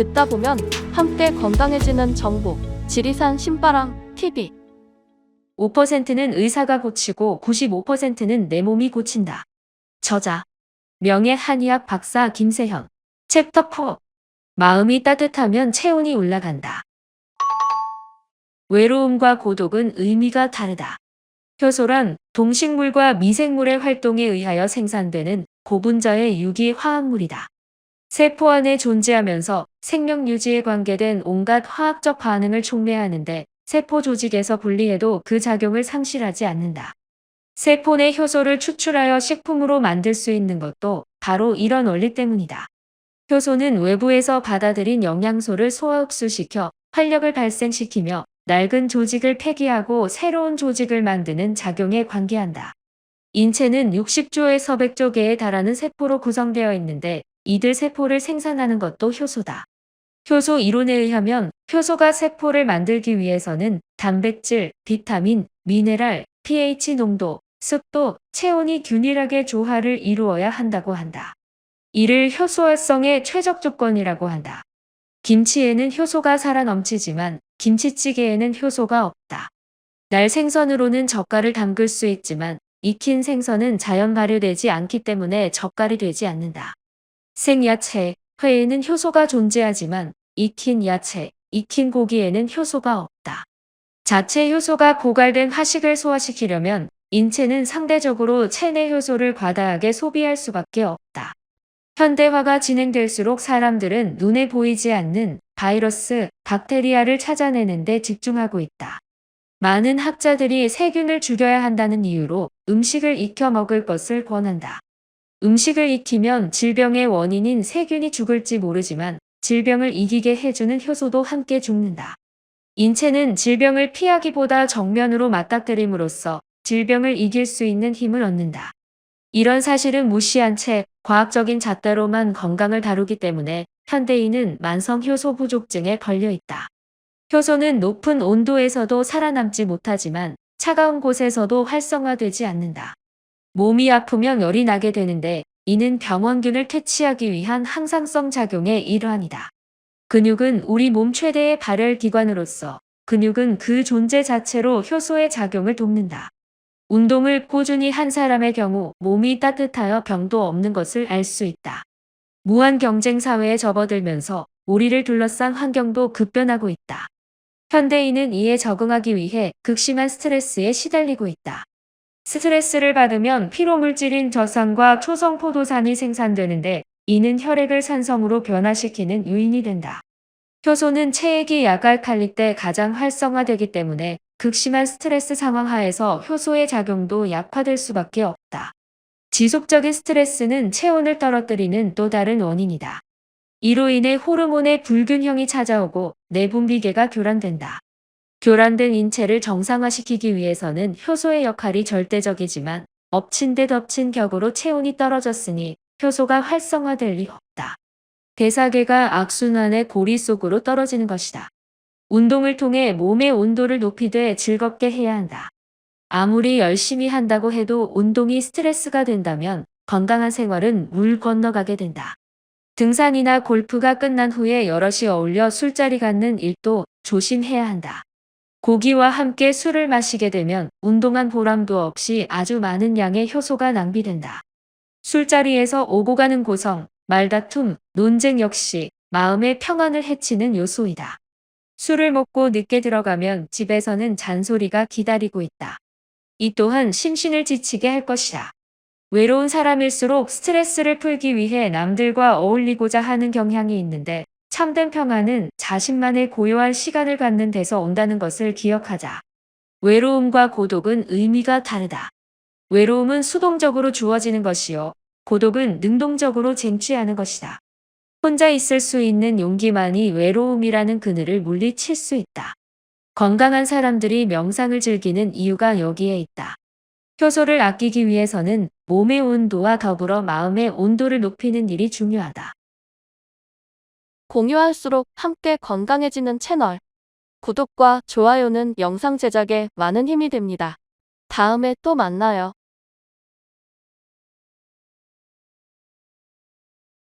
듣다 보면 함께 건강해지는 정보. 지리산 신바람 TV. 5%는 의사가 고치고 95%는 내 몸이 고친다. 저자. 명예 한의학 박사 김세현. 챕터 4. 마음이 따뜻하면 체온이 올라간다. 외로움과 고독은 의미가 다르다. 효소란 동식물과 미생물의 활동에 의하여 생산되는 고분자의 유기 화학물이다. 세포 안에 존재하면서 생명 유지에 관계된 온갖 화학적 반응을 촉매하는데 세포 조직에서 분리해도 그 작용을 상실하지 않는다. 세포 내 효소를 추출하여 식품으로 만들 수 있는 것도 바로 이런 원리 때문이다. 효소는 외부에서 받아들인 영양소를 소화 흡수시켜 활력을 발생시키며 낡은 조직을 폐기하고 새로운 조직을 만드는 작용에 관계한다. 인체는 60조에서 100조 개에 달하는 세포로 구성되어 있는데 이들 세포를 생산하는 것도 효소다. 효소 이론에 의하면 효소가 세포를 만들기 위해서는 단백질, 비타민, 미네랄, pH 농도, 습도, 체온이 균일하게 조화를 이루어야 한다고 한다. 이를 효소활성의 최적 조건이라고 한다. 김치에는 효소가 살아 넘치지만 김치찌개에는 효소가 없다. 날 생선으로는 젓갈을 담글 수 있지만 익힌 생선은 자연 발효되지 않기 때문에 젓갈이 되지 않는다. 생야채, 회에는 효소가 존재하지만 익힌 야채, 익힌 고기에는 효소가 없다. 자체 효소가 고갈된 화식을 소화시키려면 인체는 상대적으로 체내 효소를 과다하게 소비할 수밖에 없다. 현대화가 진행될수록 사람들은 눈에 보이지 않는 바이러스, 박테리아를 찾아내는 데 집중하고 있다. 많은 학자들이 세균을 죽여야 한다는 이유로 음식을 익혀 먹을 것을 권한다. 음식을 익히면 질병의 원인인 세균이 죽을지 모르지만 질병을 이기게 해주는 효소도 함께 죽는다. 인체는 질병을 피하기보다 정면으로 맞닥뜨림으로써 질병을 이길 수 있는 힘을 얻는다. 이런 사실은 무시한 채 과학적인 잣대로만 건강을 다루기 때문에 현대인은 만성 효소 부족증에 걸려 있다. 효소는 높은 온도에서도 살아남지 못하지만 차가운 곳에서도 활성화되지 않는다. 몸이 아프면 열이 나게 되는데 이는 병원균을 퇴치하기 위한 항상성 작용의 일환이다. 근육은 우리 몸 최대의 발열 기관으로서 근육은 그 존재 자체로 효소의 작용을 돕는다. 운동을 꾸준히 한 사람의 경우 몸이 따뜻하여 병도 없는 것을 알 수 있다. 무한 경쟁 사회에 접어들면서 우리를 둘러싼 환경도 급변하고 있다. 현대인은 이에 적응하기 위해 극심한 스트레스에 시달리고 있다. 스트레스를 받으면 피로물질인 저산과 초성포도산이 생산되는데 이는 혈액을 산성으로 변화시키는 요인이 된다. 효소는 체액이 약알칼리 때 가장 활성화되기 때문에 극심한 스트레스 상황 하에서 효소의 작용도 약화될 수밖에 없다. 지속적인 스트레스는 체온을 떨어뜨리는 또 다른 원인이다. 이로 인해 호르몬의 불균형이 찾아오고 내분비계가 교란된다. 교란된 인체를 정상화시키기 위해서는 효소의 역할이 절대적이지만 엎친 데 덮친 격으로 체온이 떨어졌으니 효소가 활성화될 리 없다. 대사계가 악순환의 고리 속으로 떨어지는 것이다. 운동을 통해 몸의 온도를 높이되 즐겁게 해야 한다. 아무리 열심히 한다고 해도 운동이 스트레스가 된다면 건강한 생활은 물 건너가게 된다. 등산이나 골프가 끝난 후에 여럿이 어울려 술자리 갖는 일도 조심해야 한다. 고기와 함께 술을 마시게 되면 운동한 보람도 없이 아주 많은 양의 효소가 낭비된다. 술자리에서 오고 가는 고성, 말다툼, 논쟁 역시 마음의 평안을 해치는 요소이다. 술을 먹고 늦게 들어가면 집에서는 잔소리가 기다리고 있다. 이 또한 심신을 지치게 할 것이다. 외로운 사람일수록 스트레스를 풀기 위해 남들과 어울리고자 하는 경향이 있는데 참된 평안은 자신만의 고요한 시간을 갖는 데서 온다는 것을 기억하자. 외로움과 고독은 의미가 다르다. 외로움은 수동적으로 주어지는 것이요. 고독은 능동적으로 쟁취하는 것이다. 혼자 있을 수 있는 용기만이 외로움이라는 그늘을 물리칠 수 있다. 건강한 사람들이 명상을 즐기는 이유가 여기에 있다. 효소를 아끼기 위해서는 몸의 온도와 더불어 마음의 온도를 높이는 일이 중요하다. 공유할수록 함께 건강해지는 채널. 구독과 좋아요는 영상 제작에 많은 힘이 됩니다. 다음에 또 만나요.